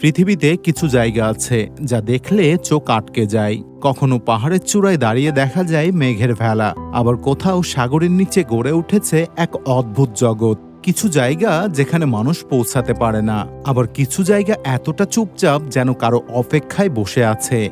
পৃথিবীতে কিছু জায়গা আছে যা দেখলে চোখ আটকে যায়। কখনো পাহাড়ের চূড়ায় দাঁড়িয়ে দেখা যায় মেঘের ভেলা, আবার কোথাও সাগরের নিচে গড়ে উঠেছে এক অদ্ভুত জগৎ। কিছু জায়গা যেখানে মানুষ পৌঁছাতে পারে না, আবার কিছু জায়গা এতটা চুপচাপ যেন কারও অপেক্ষায় বসে আছে।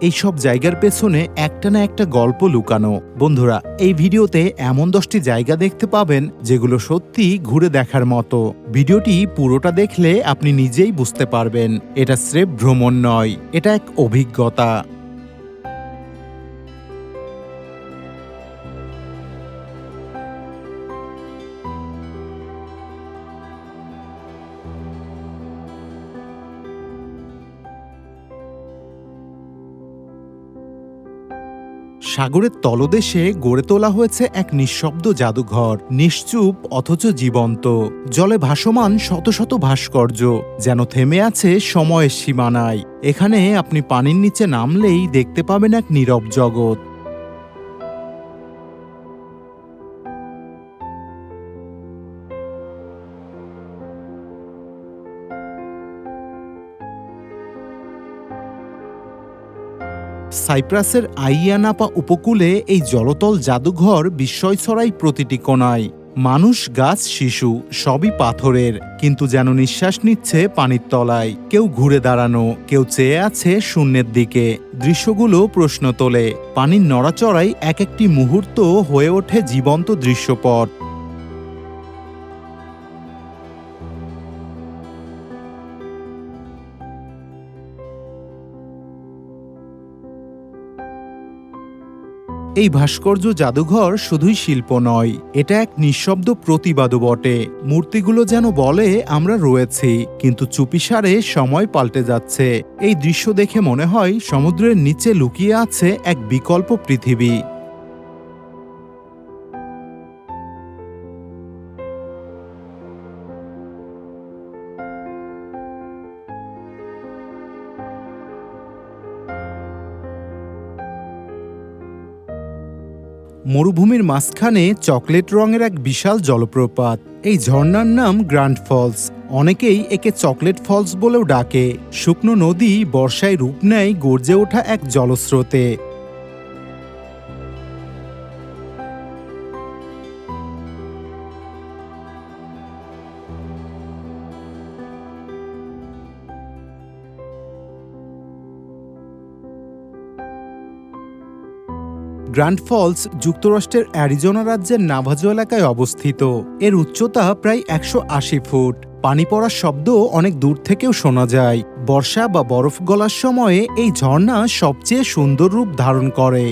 এইসব জায়গার পেছনে একটা না একটা গল্প লুকানো। বন্ধুরা, এই ভিডিওতে এমন দশটি জায়গা দেখতে পাবেন যেগুলো সত্যি ঘুরে দেখার মতো। ভিডিওটি পুরোটা দেখলে আপনি নিজেই বুঝতে পারবেন, এটা স্রেফ ভ্রমণ নয়, এটা এক অভিজ্ঞতা। সাগরের তলদেশে গড়ে তোলা হয়েছে এক নিঃশব্দ জাদুঘর, নিশ্চুপ অথচ জীবন্ত। জলে ভাসমান শত শত ভাস্কর্য, যেন থেমে আছে সময়ের সীমানায়। এখানে আপনি পানির নিচে নামলেই দেখতে পাবেন এক নীরব জগৎ। সাইপ্রাসের আইয়ানাপা উপকূলে এই জলতল জাদুঘর বিস্ময় ছড়াই প্রতিটি কোণায়। মানুষ, গাছ, শিশু, সবই পাথরের, কিন্তু যেন নিঃশ্বাস নিচ্ছে পানির তলায়। কেউ ঘুরে দাঁড়ানো, কেউ চেয়ে আছে শূন্যের দিকে। দৃশ্যগুলো প্রশ্ন তোলে। পানির নড়াচড়াই এক একটি মুহূর্ত হয়ে ওঠে জীবন্ত দৃশ্যপট। এই ভাস্কর্য জাদুঘর শুধুই শিল্প নয়, এটা এক নিঃশব্দ প্রতিবাদও বটে। মূর্তিগুলো যেন বলে, আমরা রয়েছি, কিন্তু চুপিসারে সময় পাল্টে যাচ্ছে। এই দৃশ্য দেখে মনে হয় সমুদ্রের নিচে লুকিয়ে আছে এক বিকল্প পৃথিবী। মরুভূমির মাঝখানে চকলেট রঙের এক বিশাল জলপ্রপাত। এই ঝর্ণার নাম গ্র্যান্ড ফলস। অনেকেই একে চকলেট ফলস বলেও ডাকে। শুকনো নদী বর্ষায় রূপ নেয় গর্জে ওঠা এক জলস্রোতে। গ্র্যান্ড ফলস যুক্তরাষ্ট্রের অ্যারিজোনা রাজ্যের নাভাজো এলাকায় অবস্থিত। এর উচ্চতা প্রায় একশো আশি ফুট। পানি পড়ার শব্দ অনেক দূর থেকেও শোনা যায়। বর্ষা বা বরফ গলার সময়ে এই ঝর্ণা সবচেয়ে সুন্দর রূপ ধারণ করে।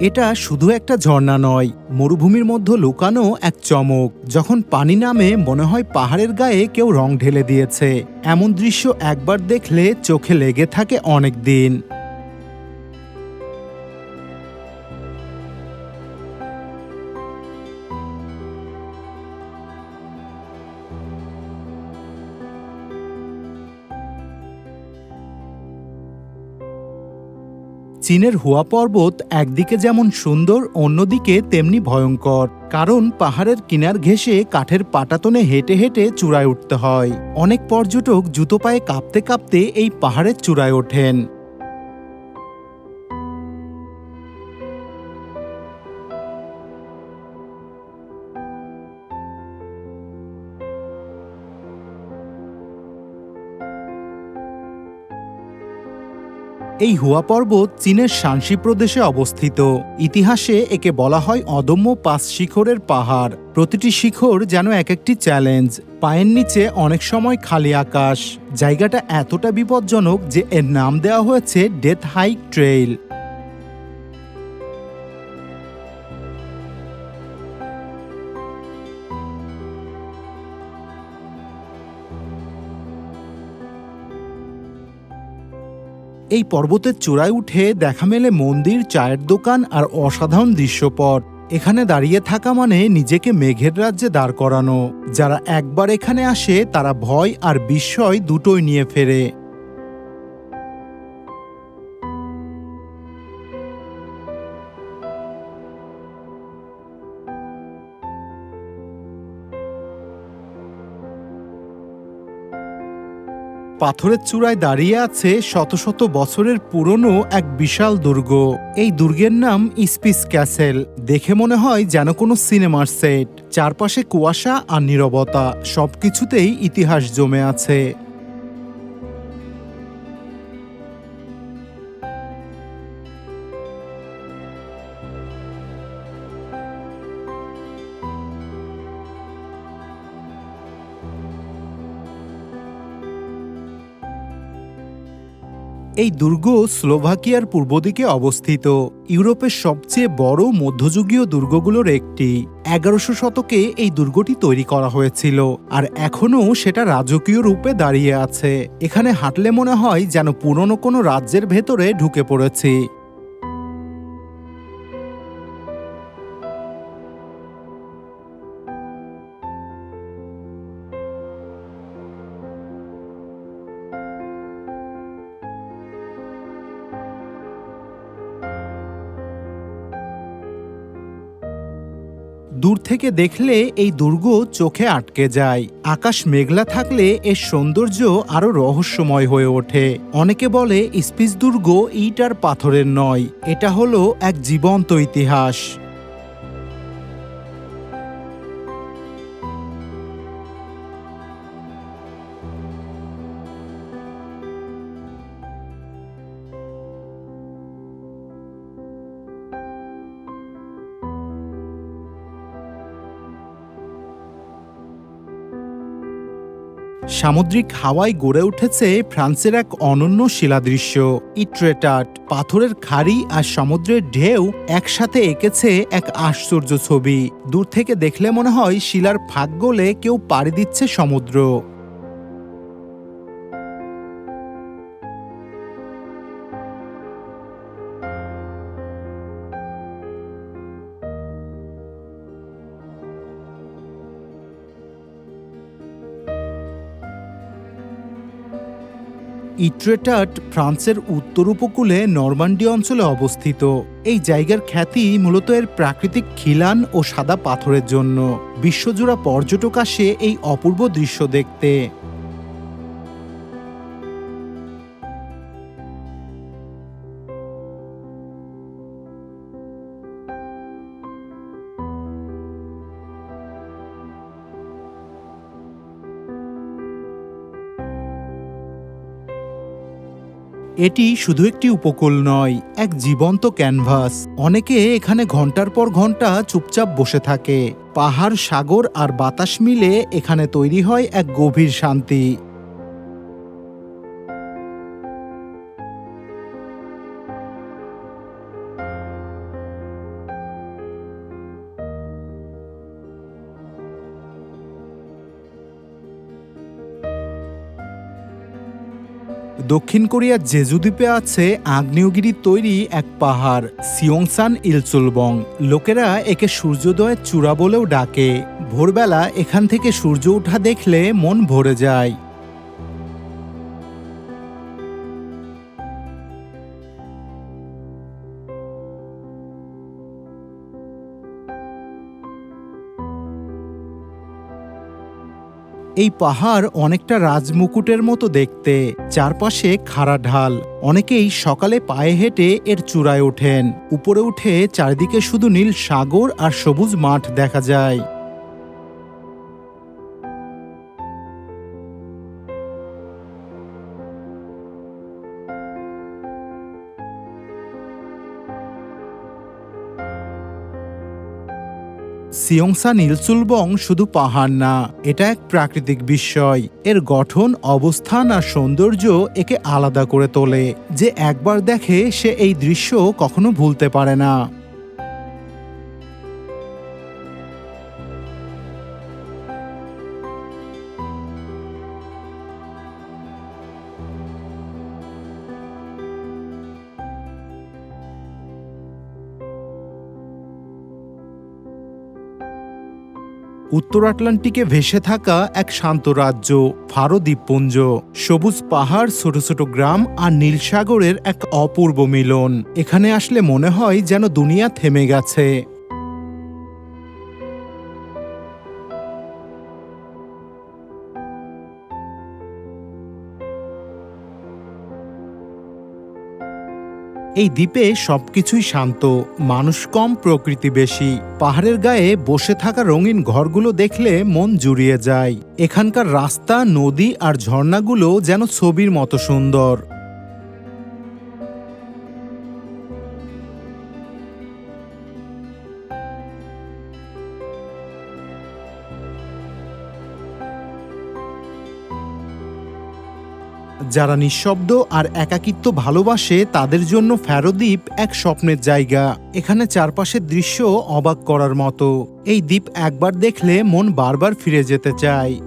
এটা শুধু একটা ঝর্ণা নয়, মরুভূমির মধ্যে লুকানো এক চমক, যখন পানি নামে মনে হয় পাহাড়ের গায়ে কেউ রং ঢেলে দিয়েছে। এমন দৃশ্য একবার দেখলে চোখে লেগে থাকে অনেক দিন চীনের হুয়া পর্বত একদিকে যেমন সুন্দর, অন্যদিকে তেমনি ভয়ঙ্কর। কারণ পাহাড়ের কিনার ঘেঁষে কাঠের পাটাতনে হেঁটে হেঁটে চূড়ায় উঠতে হয়। অনেক পর্যটক জুতো পায়ে কাঁপতে কাঁপতে এই পাহাড়ের চূড়ায় ওঠেন। এই হুয়া পর্বত চীনের শানসি প্রদেশে অবস্থিত। ইতিহাসে একে বলা হয় অদম্য পাঁচ শিখরের পাহাড়। প্রতিটি শিখর যেন এক একটি চ্যালেঞ্জ। পায়ের নিচে অনেক সময় খালি আকাশ। জায়গাটা এতটা বিপজ্জনক যে এর নাম দেওয়া হয়েছে ডেথ হাইক ট্রেইল। এই পর্বতের চূড়ায় উঠে দেখা মেলে মন্দির, চায়ের দোকান আর অসাধারণ দৃশ্যপট। এখানে দাঁড়িয়ে থাকা মানে নিজেকে মেঘের রাজ্যে দাঁড় করানো। যারা একবার এখানে আসে, তারা ভয় আর বিস্ময় দুটোই নিয়ে ফেরে। পাথরের চূড়ায় দাঁড়িয়ে আছে শত শত বছরের পুরনো এক বিশাল দুর্গ। এই দুর্গের নাম ইস্পিস ক্যাসেল। দেখে মনে হয় যেন কোনো সিনেমার সেট। চারপাশে কুয়াশা আর নীরবতা। সবকিছুতেই ইতিহাস জমে আছে। এই দুর্গ স্লোভাকিয়ার পূর্ব দিকে অবস্থিত। ইউরোপের সবচেয়ে বড় মধ্যযুগীয় দুর্গগুলোর একটি। এগারোশো শতকে এই দুর্গটি তৈরি করা হয়েছিল, আর এখনও সেটা রাজকীয় রূপে দাঁড়িয়ে আছে। এখানে হাঁটলে মনে হয় যেন পুরনো কোনো রাজ্যের ভেতরে ঢুকে পড়েছি। থেকে দেখলে এই দুর্গ চোখে আটকে যায়। আকাশ মেঘলা থাকলে এর সৌন্দর্য আরও রহস্যময় হয়ে ওঠে। অনেকে বলে, স্পিস দুর্গ ইট আর পাথরের নয়। এটা হলো এক জীবন্ত ইতিহাস। সামুদ্রিক হাওয়ায় গড়ে উঠেছে ফ্রান্সের এক অনন্য শিলাদৃশ্য। ইট্রেটাট, পাথরের খাড়ি আর সমুদ্রের ঢেউ একসাথে এঁকেছে এক আশ্চর্য ছবি। দূর থেকে দেখলে মনে হয় শিলার ফাঁক গলে কেউ পাড়ি দিচ্ছে সমুদ্র। ইট্রেটাট ফ্রান্সের উত্তর উপকূলে নর্মান্ডি অঞ্চলে অবস্থিত। এই জায়গার খ্যাতি মূলত এর প্রাকৃতিক খিলান ও সাদা পাথরের জন্য। বিশ্বজোড়া পর্যটক আসে এই অপূর্ব দৃশ্য দেখতে। এটি শুধু একটি উপকূল নয়, এক জীবন্ত ক্যানভাস। অনেকে এখানে ঘণ্টার পর ঘণ্টা চুপচাপ বসে থাকে। পাহাড়, সাগর আর বাতাস মিলে এখানে তৈরি হয় এক গভীর শান্তি। দক্ষিণ কোরিয়ার জেজু দ্বীপে আছে আগ্নেয়গিরি তৈরি এক পাহাড়, সিয়ংসান ইলচুলবং লোকেরা একে সূর্যোদয়ের চূড়া বলেও ডাকে। ভোরবেলা এখান থেকে সূর্য ওঠা দেখলে মন ভরে যায়। এই পাহাড় অনেকটা রাজমুকুটের মতো দেখতে, চারপাশে খাড়া ঢাল। অনেকেই সকালে পায়ে হেঁটে এর চূড়ায় ওঠেন। উপরে উঠে চারিদিকে শুধু নীল সাগর আর সবুজ মাঠ দেখা যায়। সিয়ংসা নীলচুলবং শুধু পাহাড় না, এটা এক প্রাকৃতিক বিস্ময়। এর গঠন, অবস্থান আর সৌন্দর্য একে আলাদা করে তোলে। যে একবার দেখে সে এই দৃশ্য কখনো ভুলতে পারে না। উত্তর আটলান্টিকে ভেসে থাকা এক শান্ত রাজ্য ফারো দ্বীপপুঞ্জ সবুজ পাহাড়, ছোট ছোট গ্রাম আর নীল সাগরের এক অপূর্ব মিলন। এখানে আসলে মনে হয় যেন দুনিয়া থেমে গেছে। এই দ্বীপে সবকিছুই শান্ত। মানুষ কম, প্রকৃতি বেশি। পাহাড়ের গায়ে বসে থাকা রঙিন ঘরগুলো দেখলে মন জুড়িয়ে যায়। এখানকার রাস্তা, নদী আর ঝর্ণাগুলো যেন ছবির মতো সুন্দর। যারা নিঃশব্দ আর একাকিত্ব ভালোবাসে, তাদের জন্য ফ্যারোদ্বীপ এক স্বপ্নের জায়গা। এখানে চারপাশের দৃশ্য অবাক করার মতো। এই দ্বীপ একবার দেখলে মন বারবার ফিরে যেতে চায়।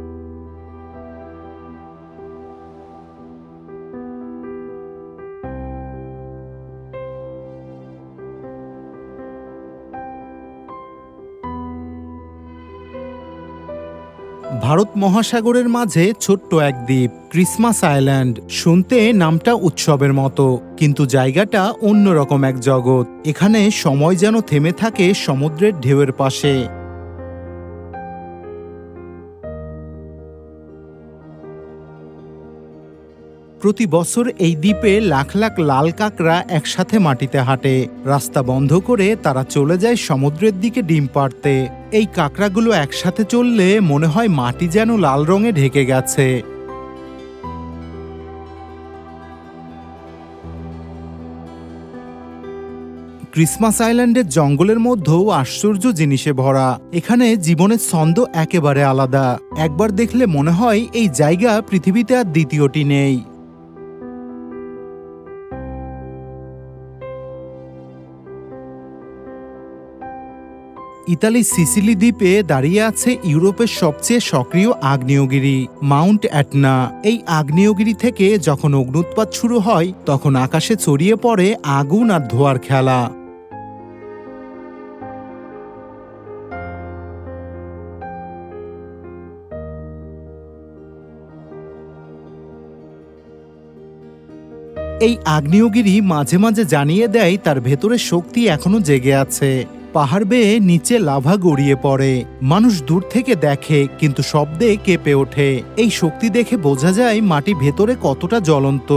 ভারত মহাসাগরের মাঝে ছোট্ট এক দ্বীপ, ক্রিসমাস আইল্যান্ড। শুনতে নামটা উৎসবের মতো, কিন্তু জায়গাটা অন্যরকম এক জগৎ। এখানে সময় যেন থেমে থাকে সমুদ্রের ঢেউয়ের পাশে। প্রতি বছর এই দ্বীপে লাখ লাখ লাল কাকড়া একসাথে মাটিতে হাঁটে। রাস্তা বন্ধ করে তারা চলে যায় সমুদ্রের দিকে ডিম পাড়তে। এই কাকড়াগুলো একসাথে চললে মনে হয় মাটি যেন লাল রঙে ঢেকে গেছে। ক্রিসমাস আইল্যান্ডের জঙ্গলের মধ্যেও আশ্চর্য জিনিসে ভরা। এখানে জীবনের ছন্দ একেবারে আলাদা। একবার দেখলে মনে হয় এই জায়গা পৃথিবীতে আর দ্বিতীয়টি নেই। ইতালি সিসিলি দ্বীপে দাঁড়িয়ে আছে ইউরোপের সবচেয়ে সক্রিয় আগ্নেয়গিরি, মাউন্ট অ্যাটনা। এই আগ্নেয়গিরি থেকে যখন অগ্নুৎপাত শুরু হয়, তখন আকাশে ছড়িয়ে পড়ে আগুন আর ধোয়ার খেলা। এই আগ্নেয়গিরি মাঝে মাঝে জানিয়ে দেয়, তার ভেতরে শক্তি এখনও জেগে আছে। পাহাড় বেয়ে নিচে লাভা গড়িয়ে পড়ে। মানুষ দূর থেকে দেখে, কিন্তু শব্দে কেঁপে ওঠে। এই শক্তি দেখে বোঝা যায় মাটি ভেতরে কতটা জ্বলন্ত।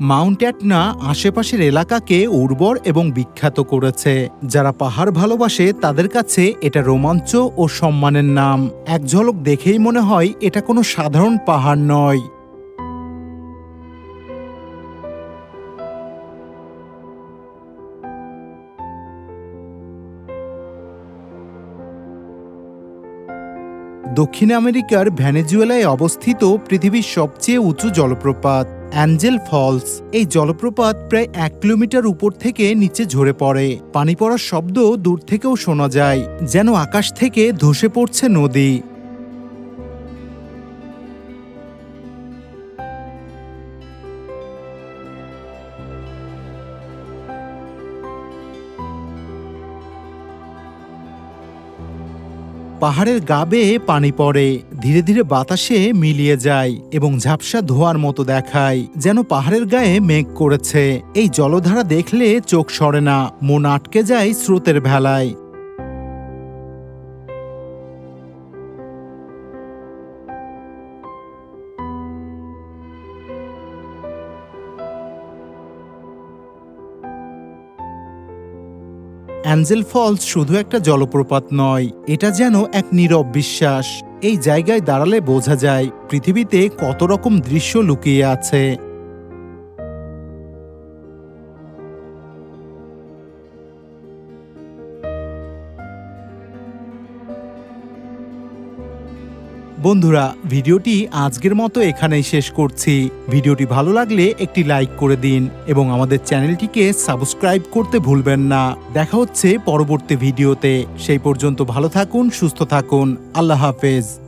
মাউন্ট অ্যাটনা আশেপাশের এলাকাকে উর্বর এবং বিখ্যাত করেছে। যারা পাহাড় ভালোবাসে, তাদের কাছে এটা রোমাঞ্চ ও সম্মানের নাম। এক ঝলক দেখেই মনে হয় এটা কোনো সাধারণ পাহাড় নয়। দক্ষিণ আমেরিকার ভ্যানেজুয়েলায় অবস্থিত পৃথিবীর সবচেয়ে উঁচু জলপ্রপাত। অ্যাঞ্জেল ফলস, এই জলপ্রপাত প্রায় এক কিলোমিটার উপর থেকে নিচে ঝরে পড়ে। পানি পড়ার শব্দ দূর থেকেও শোনা যায়, যেন আকাশ থেকে ধসে পড়ছে নদী। পাহাড়ের গা বেয়ে পানি পড়ে। ধীরে ধীরে বাতাসে মিলিয়ে যায় এবং ঝাপসা ধোয়ার মতো দেখায়, যেন পাহাড়ের গায়ে মেঘ করেছে। এই জলধারা দেখলে চোখ সরে না, মন আটকে যায় স্রোতের ভেলায়। অ্যাঞ্জেল ফলস শুধু একটা জলপ্রপাত নয়, এটা যেন এক নীরব বিশ্বাস। এই জায়গায় দাঁড়ালে বোঝা যায় পৃথিবীতে কত রকম দৃশ্য লুকিয়ে আছে। বন্ধুরা, ভিডিওটি আজকের মতো এখানেই শেষ করছি। ভিডিওটি ভালো লাগলে একটি লাইক করে দিন এবং আমাদের চ্যানেলটিকে সাবস্ক্রাইব করতে ভুলবেন না। দেখা হচ্ছে পরবর্তী ভিডিওতে। সেই পর্যন্ত ভালো থাকুন, সুস্থ থাকুন। আল্লাহ হাফেজ।